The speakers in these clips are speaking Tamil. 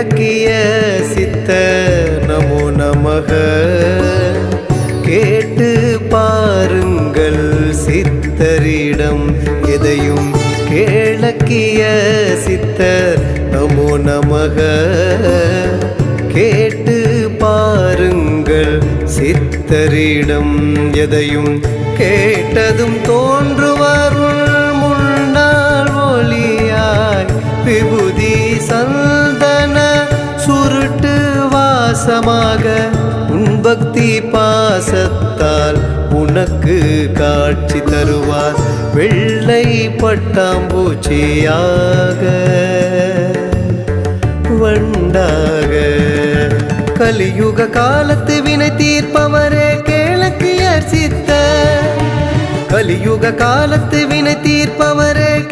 இலக்கிய சித்த நமோ நமக. கேட்டு பாருங்கள் சித்தரிடம் எதையும் கேளக்கிய சித்தர் நமோ நமக. கேட்டு பாருங்கள் சித்தரிடம் எதையும் கேட்டதும் தோன்றுவருள் உன் பக்தி பாசத்தால் உனக்கு காட்சி தருவார். வெள்ளை பட்டாம்பூச்சியாக வண்டாக கலியுக காலத்து வினை தீர்ப்பவரே கேளக்கியர் அர்ச்சித்த. கலியுக காலத்து வினை தீர்ப்பவரே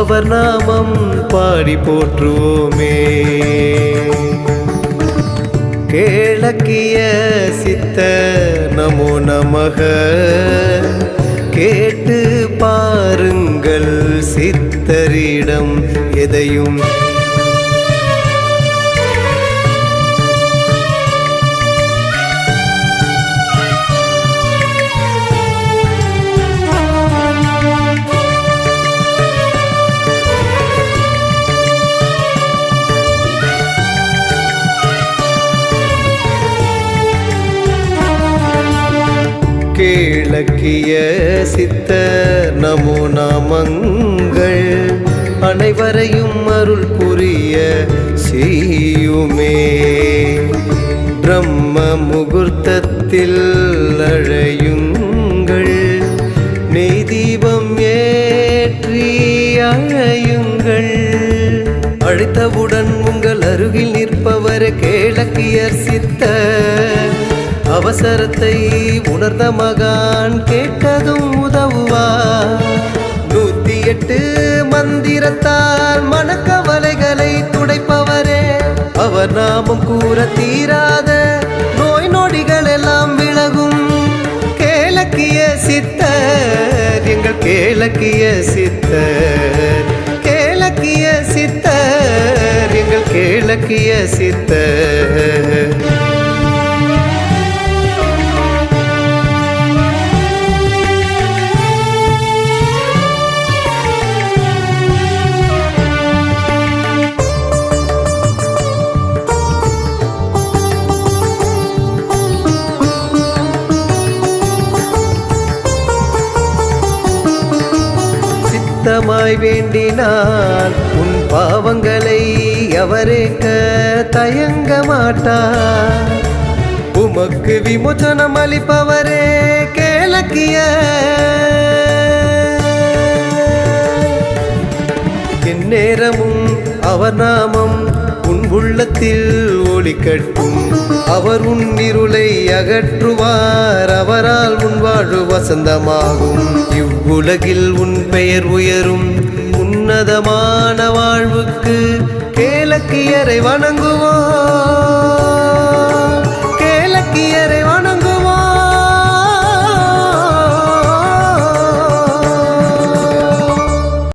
அவர் நாமம் பாடி போற்றுவோமே. கேளக்கிய சித்த நமோ நமக. கேட்டு பாருங்கள் சித்தரிடம் எதையும் இலக்கிய சித்த நமோ நாமங்கள். அனைவரையும் அருள் புரிய செய்யுமே. பிரம்ம முகூர்த்தத்தில் அழையுங்கள். நெய் தீபம் ஏற்றி அழையுங்கள். அழைத்தவுடன் உங்கள் அருகில் நிற்பவர் கேளக்கியர் சித்தர். அவசரத்தை உணர்ந்த மகான் கேட்டதும் உதவுவா? நூத்தி எட்டு மந்திரத்தால் மனக்கவலைகளை துடைப்பவரே. அவர் நாமம் கூற தீராத நோய் நொடிகள் எல்லாம் விலகும். கேளக்கிய சித்தர் எங்கள் கேளக்கிய சித்தர். கேளக்கிய சித்தர் எங்கள் கேளக்கிய சித்தர். சித்தமாய் வேண்டினால் உன் பாவங்களை அவரேக்க தயங்க மாட்டார். உமக்கு விமோச்சனம் அளிப்பவரே கேளக்கிய எந்நேரமும் அவர் நாமம் உன் உள்ளத்தில் ஒளிக்கட்டும் அவர் உன் இருளை அகற்றுவார். அவரால் உன் வாழ்வு வசந்தமாகும். இவ்வுலகில் உன் பெயர் உயரும். உன்னதமான வாழ்வுக்கு கேலக்கியரை வணங்குவோம்.